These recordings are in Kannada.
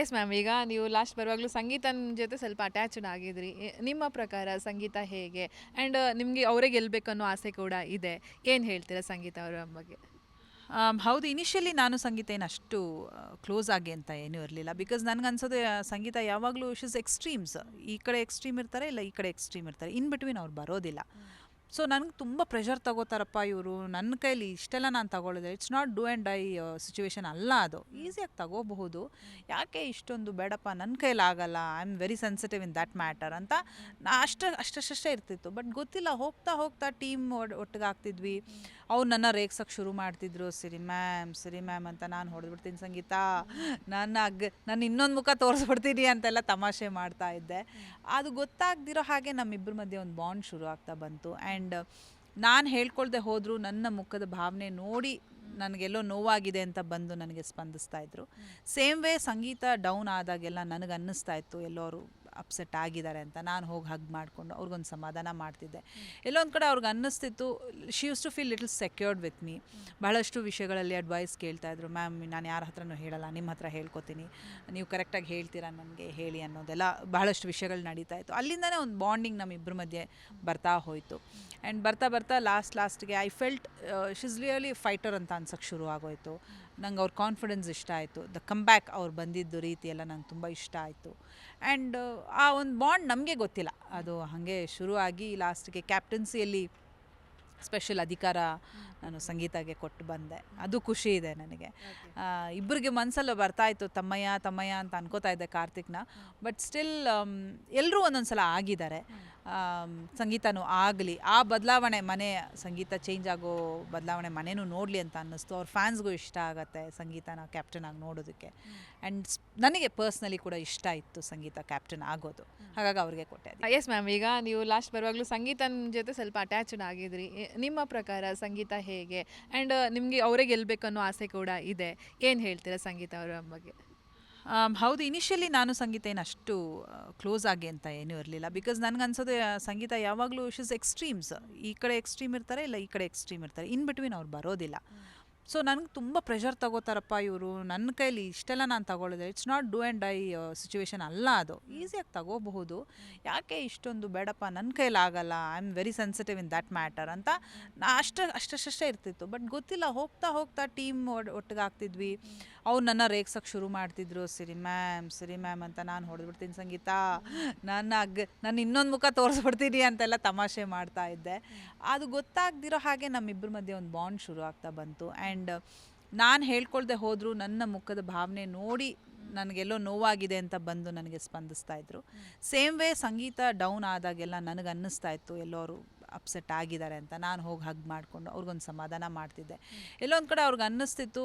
ಎಸ್ ಮ್ಯಾಮ್ ಈಗ ನೀವು ಲಾಸ್ಟ್ ಬರುವಾಗಲೂ ಸಂಗೀತನ ಜೊತೆ ಸ್ವಲ್ಪ ಅಟ್ಯಾಚ್ಡ್ ಆಗಿದ್ರಿ. ನಿಮ್ಮ ಪ್ರಕಾರ ಸಂಗೀತ ಹೇಗೆ? ಆ್ಯಂಡ್ ನಿಮಗೆ ಅವರೇ ಗೆಲ್ಲಬೇಕು ಅನ್ನೋ ಆಸೆ ಕೂಡ ಇದೆ. ಏನು ಹೇಳ್ತೀರಾ ಸಂಗೀತ ಅವರ ಬಗ್ಗೆ? ಹೌದು. ಇನಿಷಿಯಲಿ ನಾನು ಸಂಗೀತ ಏನು ಅಷ್ಟು ಕ್ಲೋಸ್ ಆಗಿ ಅಂತ ಏನೂ ಇರಲಿಲ್ಲ. ಬಿಕಾಸ್ ನನಗನ್ಸೋದು ಸಂಗೀತ ಯಾವಾಗಲೂ ಇಸ್ ಎಕ್ಸ್ಟ್ರೀಮ್ಸ್ ಈ ಕಡೆ ಎಕ್ಸ್ಟ್ರೀಮ್ ಇರ್ತಾರೆ, ಇಲ್ಲ ಈ ಕಡೆ ಎಕ್ಸ್ಟ್ರೀಮ್ ಇರ್ತಾರೆ. ಇನ್ ಬಿಟ್ವೀನ್ ಅವ್ರು ಬರೋದಿಲ್ಲ. ಸೊ ನನಗೆ ತುಂಬ ಪ್ರೆಷರ್ ತಗೋತಾರಪ್ಪ ಇವರು. ನನ್ನ ಕೈಲಿ ಇಷ್ಟೆಲ್ಲ ನಾನು ತಗೊಳ್ಳೋದು. It's not do and die situation ಅಲ್ಲ ಅದು. ಈಸಿಯಾಗಿ ತಗೋಬಹುದು. ಯಾಕೆ ಇಷ್ಟೊಂದು ಬೇಡಪ್ಪ? ನನ್ನ ಕೈಲಿ ಆಗಲ್ಲ. I am very sensitive in that matter ಅಂತ ನಾ ಅಷ್ಟು ಅಷ್ಟಷ್ಟೇ ಇರ್ತಿತ್ತು. ಬಟ್ ಗೊತ್ತಿಲ್ಲ ಹೋಗ್ತಾ ಹೋಗ್ತಾ ಟೀಮ್ ಒಟ್ಟಿಗೆ ಆಗ್ತಿದ್ವಿ. ಅವ್ರು ನನ್ನ ರೇಗ್ಸಕ್ಕೆ ಶುರು ಮಾಡ್ತಿದ್ರು. ಸಿರಿ ಮ್ಯಾಮ್ ಸಿರಿ ಮ್ಯಾಮ್ ಅಂತ ನಾನು ಹೊಡೆದ್ಬಿಡ್ತೀನಿ ಸಂಗೀತ. ನನ್ನ ಅಗ್ ನಾನು ಇನ್ನೊಂದು ಮುಖ ತೋರಿಸ್ಬಿಡ್ತೀನಿ ಅಂತೆಲ್ಲ ತಮಾಷೆ ಮಾಡ್ತಾ ಇದ್ದೆ. ಅದು ಗೊತ್ತಾಗ್ದಿರೋ ಹಾಗೆ ನಮ್ಮಿಬ್ಬರ ಮಧ್ಯೆ ಒಂದು ಬಾಂಡ್ ಶುರು ಆಗ್ತಾ ಬಂತು. ಆ್ಯಂಡ್ ನಾನು ಹೇಳ್ಕೊಳ್ದೆ ಹೋದರೂ ನನ್ನ ಮುಖದ ಭಾವನೆ ನೋಡಿ ನನಗೆಲ್ಲೋ ನೋವಾಗಿದೆ ಅಂತ ಬಂದು ನನಗೆ ಸ್ಪಂದಿಸ್ತಾ ಇದ್ರು. ಸೇಮ್ ವೇ ಸಂಗೀತ ಡೌನ್ ಆದಾಗೆಲ್ಲ ನನಗೆ ಅನ್ನಿಸ್ತಾ ಇತ್ತು ಎಲ್ಲೋರು. ಅಪ್ಸೆಟ್ ಆಗಿದ್ದಾರೆ ಅಂತ ನಾನು ಹೋಗಿ ಹಗ್ ಮಾಡಿಕೊಂಡು ಅವ್ರಿಗೊಂದು ಸಮಾಧಾನ ಮಾಡ್ತಿದ್ದೆ. ಎಲ್ಲೊಂದು ಕಡೆ ಅವ್ರಿಗೆ ಅನ್ನಿಸ್ತಿತ್ತು she used to feel little secured with me ಬಹಳಷ್ಟು ವಿಷಯಗಳಲ್ಲಿ ಅಡ್ವೈಸ್ ಕೇಳ್ತಾ ಇದ್ರು ಮ್ಯಾಮ್ ನಾನು ಯಾರ ಹತ್ರನೂ ಹೇಳಲ್ಲ ನಿಮ್ಮ ಹತ್ರ ಹೇಳ್ಕೊತೀನಿ. ನೀವು ಕರೆಕ್ಟಾಗಿ ಹೇಳ್ತೀರಾ ನನಗೆ, ಹೇಳಿ ಅನ್ನೋದೆಲ್ಲ ಬಹಳಷ್ಟು ವಿಷಯಗಳು ನಡೀತಾ ಇತ್ತು. ಅಲ್ಲಿಂದನೇ ಒಂದು ಬಾಂಡಿಂಗ್ ನಮ್ಮಿಬ್ಬರ ಮಧ್ಯೆ ಬರ್ತಾ ಹೋಯಿತು. ಆ್ಯಂಡ್ ಬರ್ತಾ ಬರ್ತಾ ಲಾಸ್ಟ್ ಲಾಸ್ಟ್ಗೆ I felt she's really fighter ಅಂತ ಅನ್ಸೋಕ್ಕೆ ಶುರು ಆಗೋಯ್ತು ನಂಗೆ ಅವ್ರ ಕಾನ್ಫಿಡೆನ್ಸ್ ಇಷ್ಟ ಆಯಿತು. ದ ಕಮ್ ಬ್ಯಾಕ್ ಅವ್ರು ಬಂದಿದ್ದು ರೀತಿ ಎಲ್ಲ ನಂಗೆ ತುಂಬ ಇಷ್ಟ ಆಯಿತು. ಆ್ಯಂಡ್ ಆ ಒಂದು ಬಾಂಡ್ ನಮಗೆ ಗೊತ್ತಿಲ್ಲ. ಅದು ಹಾಗೆ ಶುರುವಾಗಿ ಲಾಸ್ಟಿಗೆ ಕ್ಯಾಪ್ಟನ್ಸಿಯಲ್ಲಿ ಸ್ಪೆಷಲ್ ಅಧಿಕಾರ ನಾನು ಸಂಗೀತಗೆ ಕೊಟ್ಟು ಬಂದೆ. ಅದು ಖುಷಿ ಇದೆ ನನಗೆ. ಇಬ್ಬರಿಗೆ ಮನಸ್ಸಲ್ಲೂ ಬರ್ತಾ ಇತ್ತು ತಮ್ಮಯ್ಯ ತಮ್ಮಯ್ಯ ಅಂತ ಅನ್ಕೋತಾ ಇದ್ದೆ ಕಾರ್ತಿಕ್ನ. ಬಟ್ ಸ್ಟಿಲ್ ಎಲ್ಲರೂ ಒಂದೊಂದು ಸಲ ಆಗಿದ್ದಾರೆ. ಸಂಗೀತನೂ ಆಗಲಿ. ಆ ಬದಲಾವಣೆ ಮನೆ ಸಂಗೀತ ಚೇಂಜ್ ಆಗೋ ಬದಲಾವಣೆ ಮನೆಯೂ ನೋಡಲಿ ಅಂತ ಅನ್ನಿಸ್ತು. ಅವ್ರ ಫ್ಯಾನ್ಸ್ಗೂ ಇಷ್ಟ ಆಗುತ್ತೆ ಸಂಗೀತನ ಕ್ಯಾಪ್ಟನ್ ಆಗಿ ನೋಡೋದಕ್ಕೆ. ಆ್ಯಂಡ್ ನನಗೆ ಪರ್ಸ್ನಲಿ ಕೂಡ ಇಷ್ಟ ಇತ್ತು ಸಂಗೀತ ಕ್ಯಾಪ್ಟನ್ ಆಗೋದು. ಹಾಗಾಗಿ ಅವ್ರಿಗೆ ಕೊಟ್ಟೆ. ಎಸ್ ಮ್ಯಾಮ್ ಈಗ ನೀವು ಲಾಸ್ಟ್ ಬರುವಾಗಲೂ ಸಂಗೀತನ ಜೊತೆ ಸ್ವಲ್ಪ ಅಟ್ಯಾಚ್ಡ್ ಆಗಿದ್ರಿ. ನಿಮ್ಮ ಪ್ರಕಾರ ಸಂಗೀತ ಹೇಗೆ? ಆ್ಯಂಡ್ ನಿಮಗೆ ಅವರೇ ಗೆಲ್ಲಬೇಕು ಅನ್ನೋ ಆಸೆ ಕೂಡ ಇದೆ. ಏನು ಹೇಳ್ತೀರಾ ಸಂಗೀತ ಅವರ ಬಗ್ಗೆ? ಹೌದು ಇನಿಷಿಯಲಿ ನಾನು ಸಂಗೀತ ಏನು ಅಷ್ಟು ಕ್ಲೋಸ್ ಆಗಿ ಅಂತ ಏನೂ ಇರಲಿಲ್ಲ. ಬಿಕಾಸ್ ನನಗನ್ಸೋದು ಸಂಗೀತ ಯಾವಾಗಲೂ ಇಸ್ ಎಕ್ಸ್ಟ್ರೀಮ್ಸ್ ಈ ಕಡೆ ಎಕ್ಸ್ಟ್ರೀಮ್ ಇರ್ತಾರೆ ಇಲ್ಲ ಈ ಕಡೆ ಎಕ್ಸ್ಟ್ರೀಮ್ ಇರ್ತಾರೆ. ಇನ್ ಬಿಟ್ವೀನ್ ಅವ್ರು ಬರೋದಿಲ್ಲ. ಸೊ ನನಗೆ ತುಂಬ ಪ್ರೆಷರ್ ತಗೋತಾರಪ್ಪ ಇವರು. ನನ್ನ ಕೈಲಿ ಇಷ್ಟೆಲ್ಲ ನಾನು ತಗೊಳ್ಳೋದು it's not do and die situation ಅಲ್ಲ ಅದು. ಈಸಿಯಾಗಿ ತಗೋಬಹುದು. ಯಾಕೆ ಇಷ್ಟೊಂದು ಬೇಡಪ್ಪ? ನನ್ನ ಕೈಲಿ ಆಗಲ್ಲ. I am very sensitive in that matter ಅಂತ ನಾ ಅಷ್ಟು ಅಷ್ಟಷ್ಟೇ ಇರ್ತಿತ್ತು. ಬಟ್ ಗೊತ್ತಿಲ್ಲ ಹೋಗ್ತಾ ಹೋಗ್ತಾ ಟೀಮ್ ಒಟ್ಟಿಗೆ ಆಗ್ತಿದ್ವಿ. ಅವ್ರು ನನ್ನ ರೇಗ್ಸೋಕ್ಕೆ ಶುರು ಮಾಡ್ತಿದ್ರು ಸಿರಿ ಮ್ಯಾಮ್ ಸಿರಿ ಮ್ಯಾಮ್ ಅಂತ ನಾನು ಹೊಡೆದ್ಬಿಡ್ತೀನಿ ಸಂಗೀತ. ನನ್ನ ಅಗ್ ನಾನು ಇನ್ನೊಂದು ಮುಖ ತೋರಿಸ್ಬಿಡ್ತೀನಿ ಅಂತೆಲ್ಲ ತಮಾಷೆ ಮಾಡ್ತಾ ಇದ್ದೆ. ಅದು ಗೊತ್ತಾಗ್ದಿರೋ ಹಾಗೆ ನಮ್ಮಿಬ್ಬರ ಮಧ್ಯೆ ಒಂದು ಬಾಂಡ್ ಶುರು ಆಗ್ತಾ ಬಂತು. ಆ್ಯಂಡ್ ನಾನು ಹೇಳ್ಕೊಳ್ದೆ ಹೋದರೂ ನನ್ನ ಮುಖದ ಭಾವನೆ ನೋಡಿ ನನಗೆಲ್ಲೋ ನೋವಾಗಿದೆ ಅಂತ ಬಂದು ನನಗೆ ಸ್ಪಂದಿಸ್ತಾ ಇದ್ರು. ಸೇಮ್ ವೇ ಸಂಗೀತ ಡೌನ್ ಆದಾಗೆಲ್ಲ ನನಗೆ ಅನ್ನಿಸ್ತಾ ಇತ್ತು ಎಲ್ಲೋರು. ಅಪ್ಸೆಟ್ ಆಗಿದ್ದಾರೆ ಅಂತ ನಾನು ಹೋಗಿ ಹಗ್ ಮಾಡಿಕೊಂಡು ಅವ್ರಿಗೊಂದು ಸಮಾಧಾನ ಮಾಡ್ತಿದ್ದೆ. ಎಲ್ಲೊಂದು ಕಡೆ ಅವ್ರಿಗೆ ಅನ್ನಿಸ್ತಿತ್ತು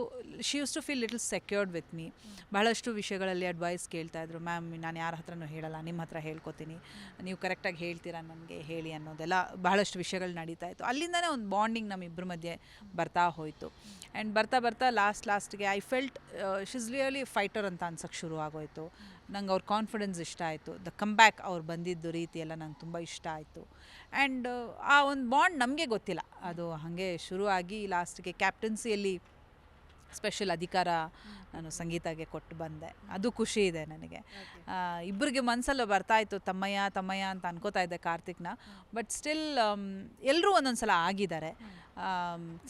she used to feel little secured with me ಬಹಳಷ್ಟು ವಿಷಯಗಳಲ್ಲಿ ಅಡ್ವೈಸ್ ಕೇಳ್ತಾ ಇದ್ರು ಮ್ಯಾಮ್ ನಾನು ಯಾರ ಹತ್ರನೂ ಹೇಳಲ್ಲ ನಿಮ್ಮ ಹತ್ರ ಹೇಳ್ಕೊತೀನಿ. ನೀವು ಕರೆಕ್ಟಾಗಿ ಹೇಳ್ತೀರಾ ನನಗೆ, ಹೇಳಿ ಅನ್ನೋದೆಲ್ಲ ಬಹಳಷ್ಟು ವಿಷಯಗಳು ನಡೀತಾ ಇತ್ತು. ಅಲ್ಲಿಂದನೇ ಒಂದು ಬಾಂಡಿಂಗ್ ನಮ್ಮಿಬ್ಬರ ಮಧ್ಯೆ ಬರ್ತಾ ಹೋಯಿತು. ಆ್ಯಂಡ್ ಬರ್ತಾ ಬರ್ತಾ ಲಾಸ್ಟ್ ಲಾಸ್ಟ್ಗೆ I felt she's really fighter ಅಂತ ಅನ್ಸೋಕ್ಕೆ ಶುರು ಆಗೋಯಿತು. ನಂಗೆ ಅವ್ರ ಕಾನ್ಫಿಡೆನ್ಸ್ ಇಷ್ಟ ಆಯಿತು. ದ ಕಮ್ ಬ್ಯಾಕ್ ಅವ್ರು ಬಂದಿದ್ದು ರೀತಿಯೆಲ್ಲ ನಂಗೆ ತುಂಬ ಇಷ್ಟ ಆಯಿತು. ಆ್ಯಂಡ್ ಆ ಒಂದು ಬಾಂಡ್ ನಮಗೆ ಗೊತ್ತಿಲ್ಲ. ಅದು ಹಾಗೆ ಶುರುವಾಗಿ ಲಾಸ್ಟ್ಗೆ ಕ್ಯಾಪ್ಟನ್ಸಿಯಲ್ಲಿ ಸ್ಪೆಷಲ್ ಅಧಿಕಾರ, ನಾನು ಸಂಗೀತಗೆ ಕೊಟ್ಟು ಬಂದೆ. ಅದು ಖುಷಿ ಇದೆ ನನಗೆ. ಇಬ್ಬರಿಗೆ ಮನಸ್ಸಲ್ಲೂ ಬರ್ತಾ ಇತ್ತು, ತಮ್ಮಯ್ಯ ತಮ್ಮಯ್ಯ ಅಂತ ಅನ್ಕೋತಾ ಇದ್ದೆ ಕಾರ್ತಿಕ್ನ. ಬಟ್ ಸ್ಟಿಲ್ ಎಲ್ಲರೂ ಒಂದೊಂದು ಸಲ ಆಗಿದ್ದಾರೆ.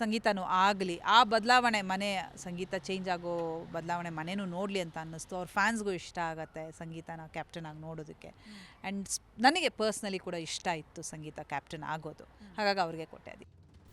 ಸಂಗೀತನೂ ಆಗಲಿ. ಆ ಬದಲಾವಣೆ ಮನೆ, ಸಂಗೀತ ಚೇಂಜ್ ಆಗೋ ಬದಲಾವಣೆ ಮನೆಯೂ ನೋಡಲಿ ಅಂತ ಅನ್ನಿಸ್ತು. ಅವ್ರ ಫ್ಯಾನ್ಸ್ಗೂ ಇಷ್ಟ ಆಗುತ್ತೆ ಸಂಗೀತನ ಕ್ಯಾಪ್ಟನ್ ಆಗಿ ನೋಡೋದಕ್ಕೆ. ಆ್ಯಂಡ್ ನನಗೆ ಪರ್ಸ್ನಲಿ ಕೂಡ ಇಷ್ಟ ಇತ್ತು ಸಂಗೀತ ಕ್ಯಾಪ್ಟನ್ ಆಗೋದು. ಹಾಗಾಗಿ ಅವ್ರಿಗೆ ಕೊಟ್ಟೆ ಅದಕ್ಕೆ.